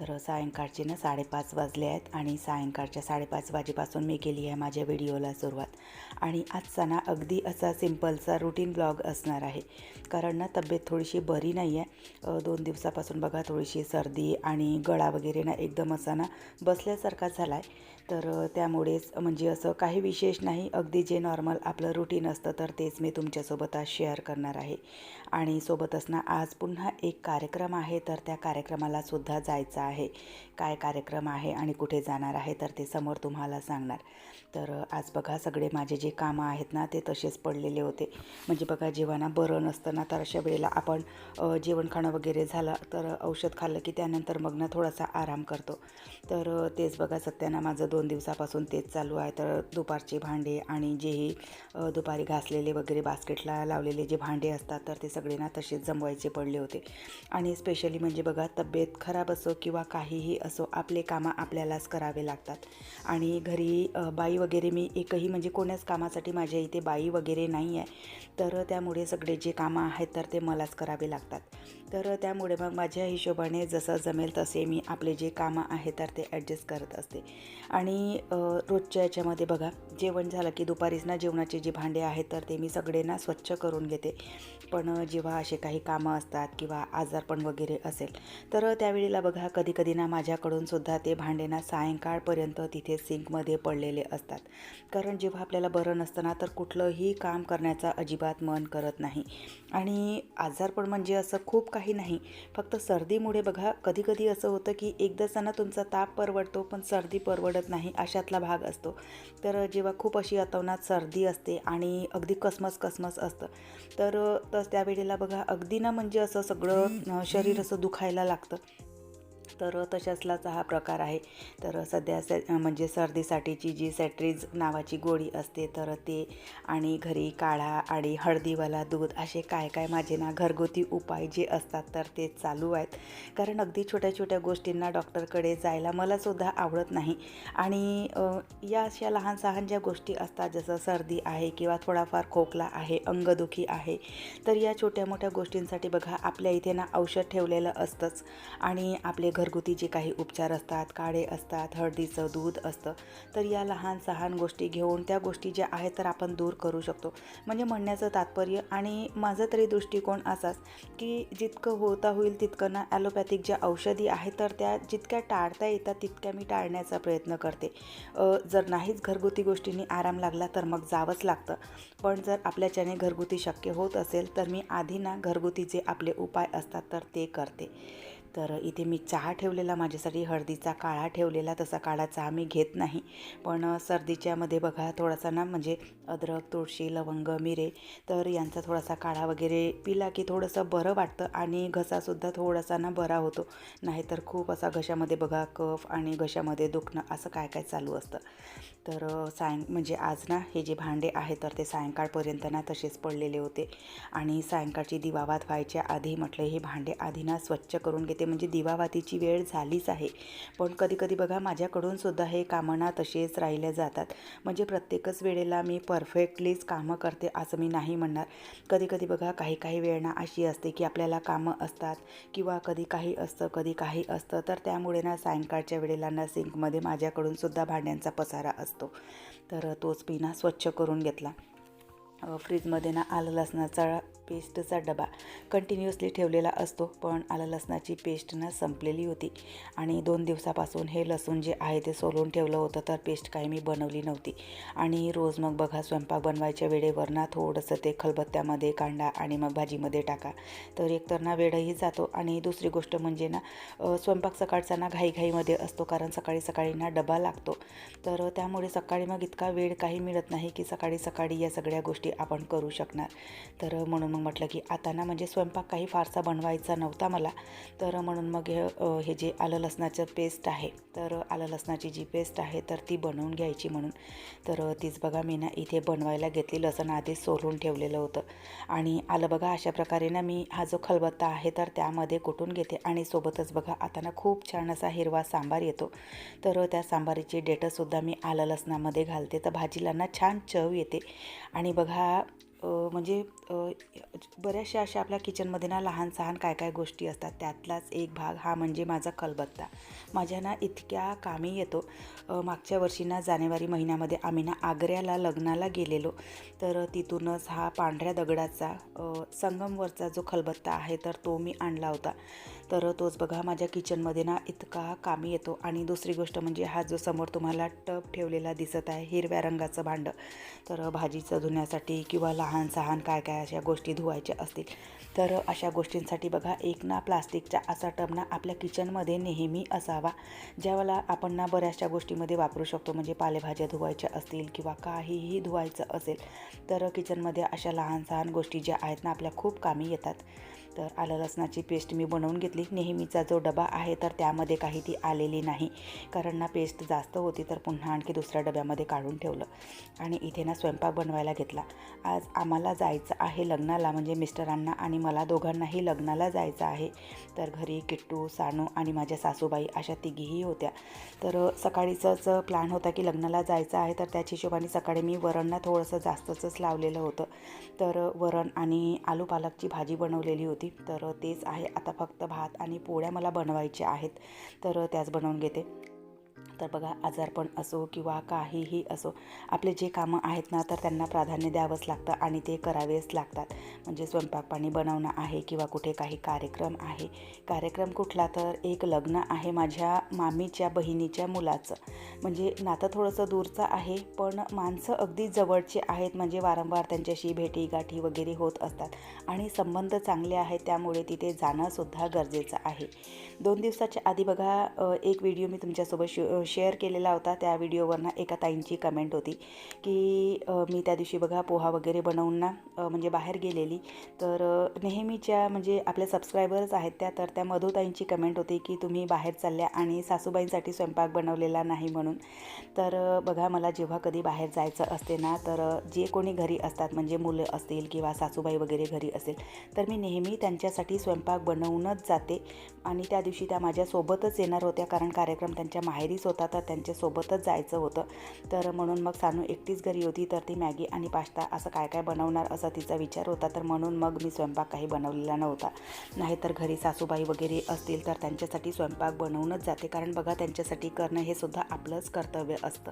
तर सायंकाळचे ना साडेपाच वाजले आहेत आणि सायंकाळच्या साडेपाच वाजेपासून मी केली आहे माझ्या व्हिडिओला सुरुवात. आणि आजचा ना अगदी असा सिम्पलचा रुटीन ब्लॉग असणार आहे. कारण ना तब्येत थोडीशी बरी नाही आहे. दोन दिवसापासून बघा थोडीशी सर्दी आणि गळा वगैरे ना एकदम असा ना बसल्यासारखा झाला आहे तर त्यामुळेच म्हणजे असं काही विशेष नाही. अगदी जे नॉर्मल आपलं रुटीन असतं तर तेच मी तुमच्यासोबत आज शेअर करणार आहे. आणि सोबतच ना आज पुन्हा एक कार्यक्रम आहे. तर त्या कार्यक्रमाला सुद्धा जायचं आहे काय कार्यक्रम आहे आणि कुठे जाणार आहे तर ते समोर तुम्हाला सांगणार. तर आज बघा सगळे माझे जे कामं आहेत ना ते तसेच पडलेले होते. म्हणजे बघा जेवणा बरं नसतं ना तर अशा वेळेला आपण जेवण खाणं वगैरे झालं तर औषध खाल्लं की त्यानंतर मग ना थोडासा आराम करतो. तर तेच बघा सत्याना माझं दोन दिवसापासून तेच चालू आहे. तर दुपारचे भांडे आणि जेही दुपारी घासलेले वगैरे बास्केटला लावलेले जे भांडे असतात तर ते सगळे ना तसेच जमवायचे पडले होते. आणि स्पेशली म्हणजे बघा तब्येत खराब असो किंवा काहीही असो आपले कामं आपल्यालाच करावे लागतात. आणि घरी बाई वगैरे मी एकही म्हणजे कोण्याच कामासाठी माझ्या इथे बाई वगैरे नाही आहे. तर त्यामुळे सगळे जे कामं आहेत तर ते मलाच करावे लागतात. तर त्यामुळे मग माझ्या हिशोबाने जसं जमेल तसे मी आपले जे कामं आहेत तर ते ॲडजस्ट करत असते. आणि रोजच्या याच्यामध्ये बघा जेवण झालं की दुपारीच ना जेवणाचे जे भांडे आहेत तर ते मी सगळे ना स्वच्छ करून घेते. पण जेव्हा असे काही कामं असतात किंवा आजारपण वगैरे असेल तर त्यावेळेला बघा कधी कधी ना माझ्याकडून सुद्धा ते भांडे ना सायंकाळपर्यंत तिथे सिंकमध्ये पडलेले असतात. कारण जेव्हा आपल्याला बरं नसतं ना तर कुठलंही काम करण्याचा अजिबात मन करत नाही. आणि आजारपण म्हणजे असं खूप काही नाही. फक्त सर्दीमुळे बघा कधी कधी असं होतं की एकदाचाना तुमचा ताप परवडतो पण सर्दी परवडत नाही अशातला भाग असतो. तर जेव्हा खूप अशी अतवनात सर्दी असते आणि अगदी कसमस कसमस असतं तर तर त्यावेळेला बघा अगदी ना म्हणजे असं सगळं शरीर असं दुखायला लागतं. तर तशाचलाच हा प्रकार आहे. तर सध्या से म्हणजे सर्दीसाठीची जी सॅट्रीज नावाची गोळी असते तर ते आणि घरी काढा आणि हळदीवाला दूध असे काय काय माझे ना घरगुती उपाय जे असतात तर ते चालू आहेत. कारण अगदी छोट्या छोट्या गोष्टींना डॉक्टरकडे जायला मलासुद्धा आवडत नाही. आणि या अशा लहान सहान ज्या गोष्टी असतात जसं सर्दी आहे किंवा थोडाफार खोकला आहे अंगदुखी आहे तर या छोट्या मोठ्या गोष्टींसाठी बघा आपल्या इथे ना औषध ठेवलेलं असतंच. आणि आपले घरगुती जे काही उपचार असतात काळे असतात हळदीचं दूध असतं तर या लहान सहान गोष्टी घेऊन त्या गोष्टी ज्या आहेत तर आपण दूर करू शकतो. म्हणजे म्हणण्याचं तात्पर्य आणि माझं तरी दृष्टिकोन असाच की जितकं होता होईल तितकं ना ॲलोपॅथिक ज्या औषधी आहेत तर त्या जितक्या टाळता येतात तितक्या मी टाळण्याचा प्रयत्न करते. जर नाहीच घरगुती गोष्टींनी आराम लागला तर मग जावंच लागतं. पण जर आपल्याच्याने घरगुती शक्य होत असेल तर मी आधी ना घरगुती जे आपले उपाय असतात तर ते करते. तर इथे मी चहा ठेवलेला माझ्यासाठी हळदीचा काळा ठेवलेला तसा काळा चहा मी घेत नाही. पण सर्दीच्यामध्ये बघा थोडासा ना म्हणजे अद्रक तुळशी लवंग मिरे तर यांचा थोडासा काळा वगैरे पिला की थोडंसं बरं वाटतं आणि घसासुद्धा थोडासा ना बरा होतो. नाहीतर खूप असा घशामध्ये बघा कफ आणि घशामध्ये दुखणं असं काय काय चालू असतं. तर सायं म्हणजे आज ना हे जे भांडे आहेत तर ते सायंकाळपर्यंत ना तसेच पडलेले होते. आणि सायंकाळची दिवावात व्हायच्या आधी म्हटलं हे भांडे आधी ना स्वच्छ करून घेते म्हणजे दिवावातीची वेळ झालीच आहे. पण कधीकधी बघा माझ्याकडून सुद्धा हे कामना तसेच राहिल्या जातात. म्हणजे प्रत्येकच वेळेला मी परफेक्टलीच कामं करते असं मी नाही म्हणणार. कधीकधी बघा काही काही वेळ ना अशी असते की आपल्याला कामं असतात किंवा कधी काही असतं कधी काही असतं तर त्यामुळे ना सायंकाळच्या वेळेला ना सिंकमध्ये माझ्याकडून सुद्धा भांड्यांचा पसारा असतो. तर तोच पिना स्वच्छ करून घेतला. फ्रीजमध्ये ना आलं लसणाचा पेस्टचा डबा कंटिन्युअसली ठेवलेला असतो पण आलं लसणाची पेस्ट ना संपलेली होती. आणि दोन दिवसापासून हे लसूण जे आहे ते सोलून ठेवलं होतं तर पेस्ट काही मी बनवली नव्हती. आणि रोज मग बघा स्वयंपाक बनवायच्या वेळेवर ना थोडंसं ते खलबत्त्यामध्ये कांदा आणि मग भाजीमध्ये टाका. तर एकतर ना वेळही जातो आणि दुसरी गोष्ट म्हणजे ना स्वयंपाक सकाळचा ना घाईघाईमध्ये असतो कारण सकाळी सकाळी ना डबा लागतो. तर त्यामुळे सकाळी मग इतका वेळ काही मिळत नाही की सकाळी सकाळी या सगळ्या गोष्टी गोष्टी आपण करू शकणार. तर म्हणून मग म्हटलं की आता ना म्हणजे स्वयंपाक काही फारसा बनवायचा नव्हता मला. तर म्हणून मग हे हे जे आलं लसणाचं पेस्ट आहे तर आलं लसणाची जी पेस्ट आहे तर ती बनवून घ्यायची म्हणून. तर तीच बघा मी ना इथे बनवायला घेतली लसण आधीच सोलून ठेवलेलं होतं. आणि आलं बघा अशा प्रकारे ना मी हा जो खलबत्ता आहे तर त्यामध्ये कुटून घेते. आणि सोबतच बघा आता ना खूप छान असा हिरवा सांबार येतो. तर त्या सांबारीची डेटंसुद्धा मी आलं लसणामध्ये घालते. तर भाजीला ना छान चव येते. आणि बघा म्हणजे बऱ्याचशा अशा आपल्या किचनमध्ये ना लहान सहान काय काय गोष्टी असतात त्यातलाच एक भाग हा म्हणजे माझा खलबत्ता. माझ्या ना इतक्या कामी येतो. मागच्या वर्षी ना जानेवारी महिन्यामध्ये आम्ही ना आग्र्याला लग्नाला गेलेलो. तर तिथूनच हा पांढऱ्या दगडाचा संगमवरचा जो खलबत्ता आहे तर तो मी आणला होता. तर तोच बघा माझ्या किचनमध्ये ना इतका कामी येतो. आणि दुसरी गोष्ट म्हणजे हा जो समोर तुम्हाला टब ठेवलेला दिसत आहे हिरव्या रंगाचं भांडं तर भाजीचं धुण्यासाठी किंवा लहान सहान काय काय अशा गोष्टी धुवायच्या असतील. तर अशा गोष्टींसाठी बघा एक ना प्लास्टिकचा असा टब ना आपल्या किचनमध्ये नेहमी असावा ज्यावेळेला आपण ना बऱ्याचशा गोष्टीमध्ये वापरू शकतो. म्हणजे पालेभाज्या धुवायच्या असतील किंवा काहीही धुवायचं असेल तर किचनमध्ये अशा लहान सहान गोष्टी ज्या आहेत ना आपल्या खूप कामी येतात. तर आलं लसणाची पेस्ट मी बनवून घेतली. नेहमीचा जो डबा आहे तर त्यामध्ये काही ती आलेली नाही. कारण ना पेस्ट जास्त होती तर पुन्हा आणखी दुसऱ्या डब्यामध्ये काढून ठेवलं. आणि इथे ना स्वयंपाक बनवायला घेतला. आज आम्हाला जायचं आहे लग्नाला म्हणजे मिस्टरांना आणि मला दोघांनाही लग्नाला जायचं आहे. तर घरी किट्टू सानू आणि माझ्या सासूबाई अशा तिघीही होत्या. तर सकाळीचाच प्लॅन होता की लग्नाला जायचं आहे तर त्याच्या हिशोबाने सकाळी मी वरणना थोडंसं जास्तच लावलेलं होतं. तर वरण आणि आलू पालकची भाजी बनवलेली होती. तर तेच आहे. आता फक्त भात आणि पोळ्या मला बनवायच्या आहेत. तर त्याच बनवून घेते. तर बघा आजारपण असो किंवा काहीही असो आपले जे कामं आहेत ना तर त्यांना प्राधान्य द्यावंच लागतं आणि ते करावेच लागतात. म्हणजे स्वयंपाक पाणी बनवणं आहे किंवा कुठे काही कार्यक्रम आहे. कार्यक्रम कुठला तर एक लग्न आहे माझ्या मामीच्या बहिणीच्या मुलाचं. म्हणजे नातं थोडंसं दूरचं आहे पण माणसं अगदी जवळची आहेत. म्हणजे वारंवार त्यांच्याशी भेटी गाठी वगैरे होत असतात आणि संबंध चांगले आहेत त्यामुळे तिथे जाणंसुद्धा गरजेचं आहे. दोन दिवसाच्या आधी बघा एक व्हिडिओ मी तुमच्यासोबत शे शेअर केलेला होता त्या व्हिडिओवर ना एका ताईंची कमेंट होती की मी त्या दिवशी बघा पोहा वगैरे बनवून ना म्हणजे बाहेर गेलेली. तर नेहमीच्या म्हणजे आपल्या सबस्क्रायबर्स आहेत त्या तर त्या मधुताईंची कमेंट होती की तुम्ही बाहेर चालल्या आणि सासूबाईंसाठी स्वयंपाक बनवलेला नाही म्हणून. तर बघा मला जेव्हा कधी बाहेर जायचं असते ना तर जे कोणी घरी असतात म्हणजे मुलं असतील किंवा सासूबाई वगैरे घरी असेल तर मी नेहमी त्यांच्यासाठी स्वयंपाक बनवूनच जाते. आणि त्या दिवशी त्या माझ्यासोबतच येणार होत्या कारण कार्यक्रम त्यांच्या माहेरीच होता. तर त्यांच्यासोबतच जायचं होतं. तर म्हणून मग सानू एकटीच घरी होती तर ती मॅगी आणि पास्ता असं काय काय बनवणार असा तिचा विचार होता. तर म्हणून मग मी स्वयंपाक काही बनवलेला नव्हता. नाहीतर घरी सासूबाई वगैरे असतील तर त्यांच्यासाठी स्वयंपाक बनवूनच जाते. कारण बघा त्यांच्यासाठी करणं हे सुद्धा आपलंच कर्तव्य असतं.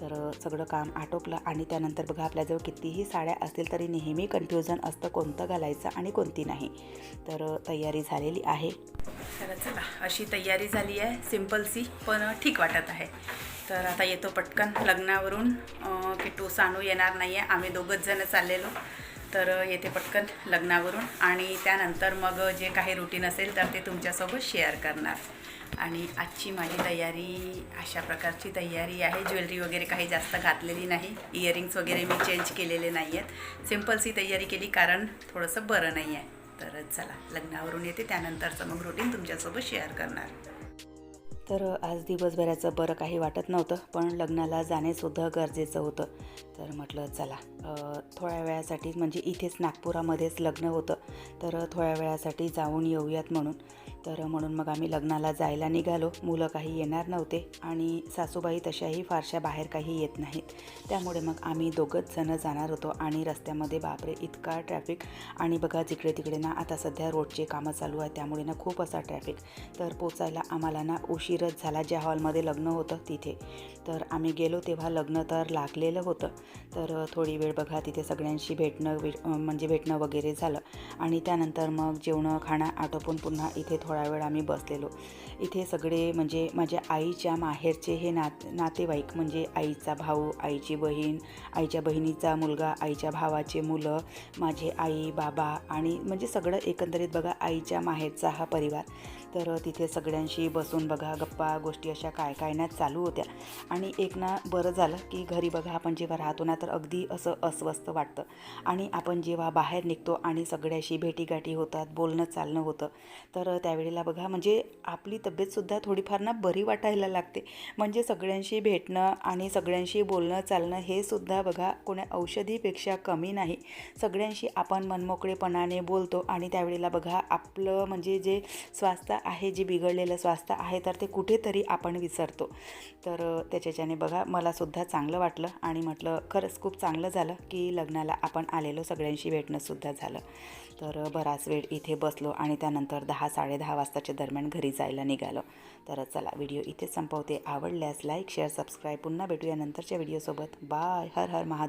तर सगळं काम आटोपलं आणि त्यानंतर बघा आपल्याजवळ कितीही साड्या असतील तरी नेहमी कन्फ्युजन असतं कोणतं घालायचं आणि कोणती नाही. तर तयारी झालेली आहे. तर चला. अशी तयारी झाली आहे. सिम्पलसी पण ठीक वाटत आहे. तर आता येतो पटकन लग्नावरून. किटू सानू येणार नाही आहे आम्ही दोघंच जण चाललेलो. तर येते पटकन लग्नावरून. आणि त्यानंतर मग जे काही रुटीन असेल तर ते तुमच्यासोबत शेअर करणार. आणि आजची माझी तयारी अशा प्रकारची तयारी आहे. ज्वेलरी वगैरे काही जास्त घातलेली नाही. इयरिंग्स वगैरे मी चेंज केलेले नाही आहेत सिम्पलची तयारी केली कारण थोडंसं बरं नाही आहे तर चला लग्नावरून येते त्यानंतरचं मग रुटीन तुमच्यासोबत शेअर करणार. तर आज दिवसभराचं बरं काही वाटत नव्हतं पण लग्नाला जाणेसुद्धा गरजेचं होतं. तर म्हटलं चला थोड्या वेळासाठी म्हणजे इथेच नागपुरामध्येच लग्न होतं. तर थोड्या वेळासाठी जाऊन येऊयात म्हणून. तर म्हणून मग आम्ही लग्नाला जायला निघालो. मुलं काही येणार नव्हते आणि सासूबाई तशाही फारशा बाहेर काही येत नाहीत. त्यामुळे मग आम्ही दोघंच जणं जाणार होतो आणि रस्त्यामध्ये बापरे इतका ट्रॅफिक आणि बघा जिकडे तिकडे ना आता सध्या रोडचे कामं चालू आहे त्यामुळे ना खूप असा ट्रॅफिक तर पोचायला आम्हाला ना उशीरच झाला ज्या हॉलमध्ये लग्न होतं तिथे. तर आम्ही गेलो तेव्हा लग्न तर लागलेलं होतं. तर थोडी वेळ बघा तिथे सगळ्यांशी भेटणं म्हणजे भेटणं वगैरे झालं. आणि त्यानंतर मग जेवणं खाणं आटोपून पुन्हा इथे थोडा वेळ आम्ही बसलेलो. इथे सगळे म्हणजे माझ्या आईच्या माहेरचे हे नात नातेवाईक म्हणजे आईचा भाऊ आईची बहीण आईच्या बहिणीचा मुलगा आईच्या भावाचे मुलं माझे आई बाबा आणि म्हणजे सगळं एकंदरीत बघा आईच्या माहेरचा हा परिवार. तर तिथे सगळ्यांशी बसून बघा गप्पा गोष्टी अशा काय काय ना चालू होत्या. आणि एक ना बरं झालं की घरी बघा आपण जेव्हा राहतो ना तर अगदी असं अस्वस्थ वाटतं. आणि आपण जेव्हा बाहेर निघतो आणि सगळ्याशी भेटीगाठी होतात बोलणं चालणं होतं तर त्यावेळेला बघा म्हणजे आपली तब्येतसुद्धा थोडीफार ना बरी वाटायला लागते. म्हणजे सगळ्यांशी भेटणं आणि सगळ्यांशी बोलणं चालणं हे सुद्धा बघा कोण्या औषधीपेक्षा कमी नाही. सगळ्यांशी आपण मनमोकळेपणाने बोलतो आणि त्यावेळेला बघा आपलं म्हणजे जे स्वास्थ्य आहे जे बिघडलेलं स्वास्थ्य आहे तर ते कुठेतरी आपण विसरतो. तर त्याच्याच्याने बघा मलासुद्धा चांगलं वाटलं आणि म्हटलं खरंच खूप चांगलं झालं की लग्नाला आपण आलेलो सगळ्यांशी भेटणंसुद्धा झालं. तर बराच वेळ इथे बसलो आणि त्यानंतर दहा साडेदहा वाजताच्या दरम्यान घरी जायला निघालो. तर चला व्हिडिओ इथे संपवते. आवडल्यास लाईक शेअर सबस्क्राईब पुन्हा भेटूया नंतरच्या व्हिडिओसोबत. बाय. हर हर महादेव.